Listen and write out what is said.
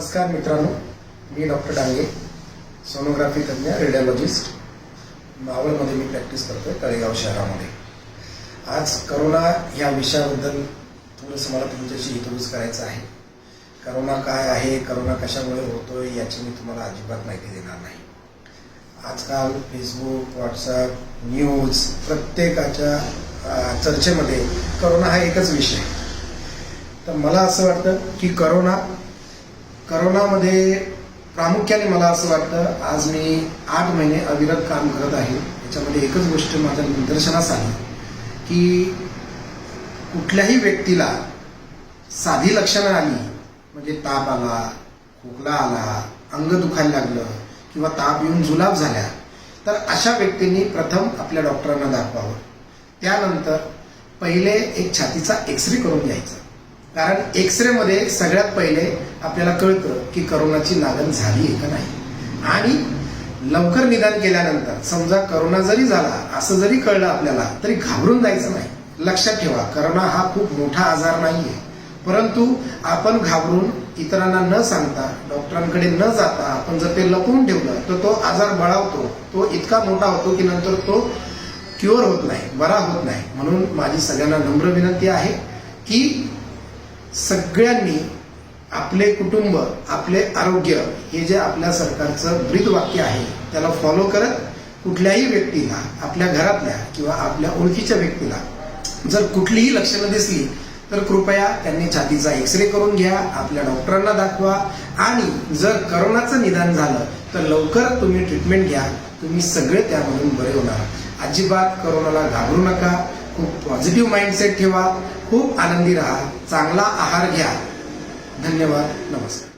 नमस्कार मित्रांनो मी डॉक्टर डांगे सोनोग्राफी तज्ज्ञ रेडिओलॉजिस्ट मावळमध्ये मी प्रॅक्टिस करतोय तळेगाव शहरामध्ये. आज करोना या विषयाबद्दल थोडंसं मला तुमच्याशी हितगुज करायचं आहे. करोना काय आहे करोना कशामुळे होतोय याची मी तुम्हाला अजिबात माहिती देणार नाही. आजकाल फेसबुक व्हॉट्सअप न्यूज प्रत्येकाच्या चर्चेमध्ये करोना हा एकच विषय तर मला असं वाटतं की करोना करोनामध्ये प्रामुख्याने मला असं वाटतं आज मी आठ महिने अविरत काम करत आहे. याच्यामध्ये एकच गोष्ट माझ्या निदर्शनास आली की कुठल्याही व्यक्तीला साधी लक्षणं आली म्हणजे ताप आला खोकला आला अंग दुखायला लागलं किंवा ताप येऊन जुलाब झाल्या तर अशा व्यक्तींनी प्रथम आपल्या डॉक्टरांना दाखवावं. त्यानंतर पहिले एक छातीचा एक्सरे करून घ्यायचा. कारण एक्सरेमध्ये सगळ्यात पहिले आपल्याला कळतं की करोनाची लागण झाली आहे का नाही. आणि लवकर निदान केल्यानंतर समजा करोना जरी झाला असं जरी कळलं आपल्याला तरी घाबरून जायचं नाही. लक्षात ठेवा करोना हा खूप मोठा आजार नाहीये. परंतु आपण घाबरून इतरांना न सांगता डॉक्टरांकडे न जाता आपण जर ते लपवून ठेवलं तर तो आजार बळावतो. तो इतका मोठा होतो की नंतर तो क्युअर होत नाही बरा होत नाही. म्हणून माझी सगळ्यांना नम्र विनंती आहे की सगळ्यांनी आपले कुटुंब आपले आरोग्य हे जे आपल्या सरकारचं ब्रीद वाक्य आहे त्याला फॉलो करत कुठल्याही व्यक्तीला आपल्या घरातल्या किंवा आपल्या ओळखीच्या व्यक्तीला जर कुठलीही लक्षणं दिसली तर कृपया त्यांनी छातीचा एक्सरे करून घ्या आपल्या डॉक्टरांना दाखवा. आणि जर करोनाचं निदान झालं तर लवकर तुम्ही ट्रीटमेंट घ्या. तुम्ही सगळे त्यामधून बरे होणार. अजिबात करोनाला घाबरू नका. खूप पॉझिटिव्ह माइंडसेट ठेवा खूप आनंदी राहा चांगला आहार घ्या. धन्यवाद. नमस्कार.